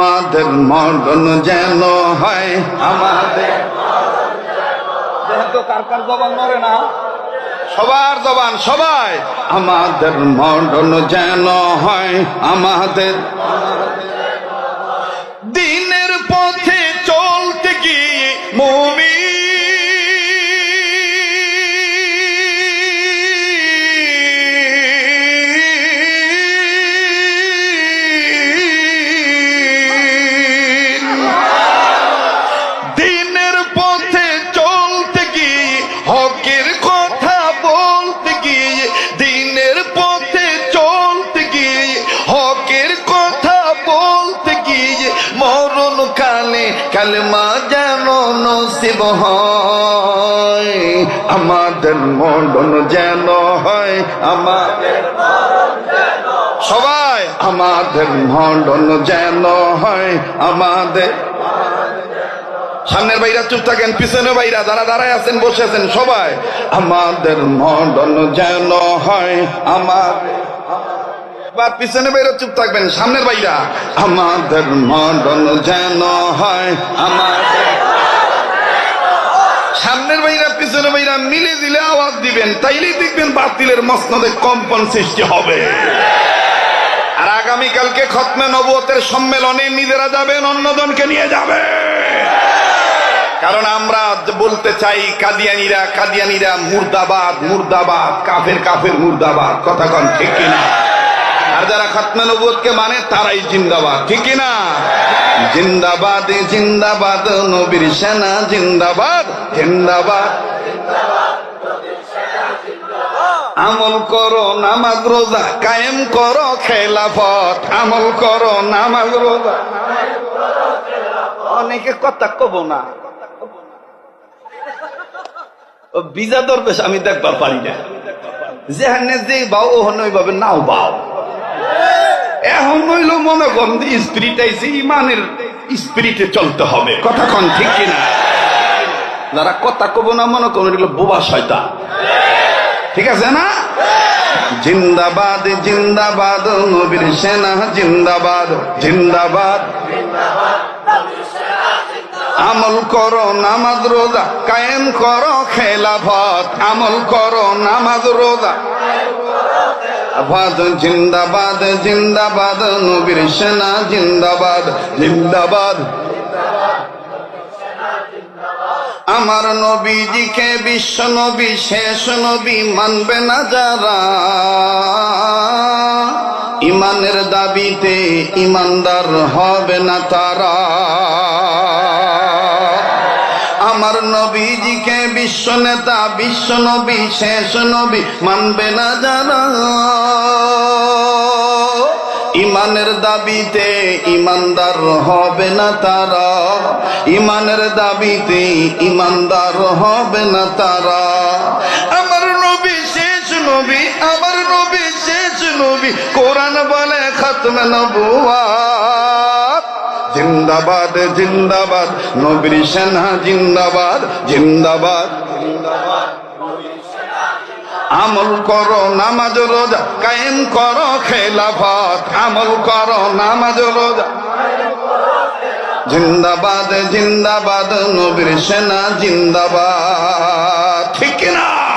আমাদের মরণ যেন হয়। আমাদের যেহেতু কার কার জবান মরে না? সবার জবান সবাই। আমাদের মরণ যেন হয় আমাদের দিনের পথে কালে কালমা যেন নসিব হয়। আমাদের মরণ যেন হয়। আমাদের সবাই, আমাদের মরণ যেন হয়। আমাদের সামনের বাইরা চুপ থাকেন পিছনে বাইরা যারা দাঁড়ায় আছেন, বসে আছেন, সবাই, আমাদের মদন যেন হয়। আমার এবার পিছনে বাইরা চুপ থাকবেন, সামনের বাইরা আমাদের মদন যেন হয়, আমাদের সামনের বাইরা পিছনে বাইরা মিলে দিলে আওয়াজ দিবেন, তাইলেই দেখবেন বাতিলের মসনদে কম্পন সৃষ্টি হবে। আর আগামীকালকে খতমে নবতের সম্মেলনে নিজেরা যাবেন, অন্যজনকে নিয়ে যাবে কারণ আমরা বলতে চাই, কাদিয়ানিরা কাদিয়ানিরা মুর্দাবাদ মুর্দাবাদ, কাফের কাফের, মুর্দাবাদ। কথা কন, ঠিক কিনা? আর যারা খতমে নবুয়তকে মানে তারাই জিন্দাবাদ। ঠিক না জিন্দাবাদ জিন্দাবাদ, নবীর সেনা জিন্দাবাদ জিন্দাবাদ। আমল করো নামাজ রোজা, কায়েম করো খেলাফত। আমল করো নামাজ রোজা। অনেকে কথা কব না। বিজা দরবেশ আমি দেখবার পারি না। যেখানে যে বাও ওখানে ওইভাবে নাও বাও। এখন নইল মনে যে স্পিরিট আইছে, ইমানের স্পিরিটে চলতে হবে। কথা কন ঠিক কিনা? যারা কথা কব না, মনে করেন এগুলো বোবা শয়তা ঠিক আছে না? জিন্দাবাদ জিন্দাবাদ, নবীর সেনা, জিন্দাবাদ জিন্দাবাদ। আমল করো নামাজ রোজা, কায়েম করো খেলাফত। আমল করো নামাজ রোজা। আবাদ জিন্দাবাদ জিন্দাবাদ, নবীর সেনা জিন্দাবাদ জিন্দাবাদ। আমার নবীজিকে বিশ্ব নবী, শেষ নবী মানবে না যারা। ইমানের দাবিতে ইমানদার হবে না তারা। নবীজিকে বিশ্ব নেতা, বিশ্ব নবী, শেষ নবী মানবে না যারা ইমানের দাবিতে ইমানদার হবে না তারা। ইমানের দাবিতে ইমানদার হবে না তারা। আমার নবী, শেষ নবী, আমার নবী, শেষ নবী, কোরআন বলে খতমে নবুয়াত জিন্দাবাদ জিন্দাবাদ। নবীর সেনা জিন্দাবাদ জিন্দাবাদ। আমল করো নামাজ রোজা, কায়েম করো খেলাফত। আমল করো নামাজ রোজা। জিন্দাবাদ জিন্দাবাদ, নবীর সেনা জিন্দাবাদ। ঠিক না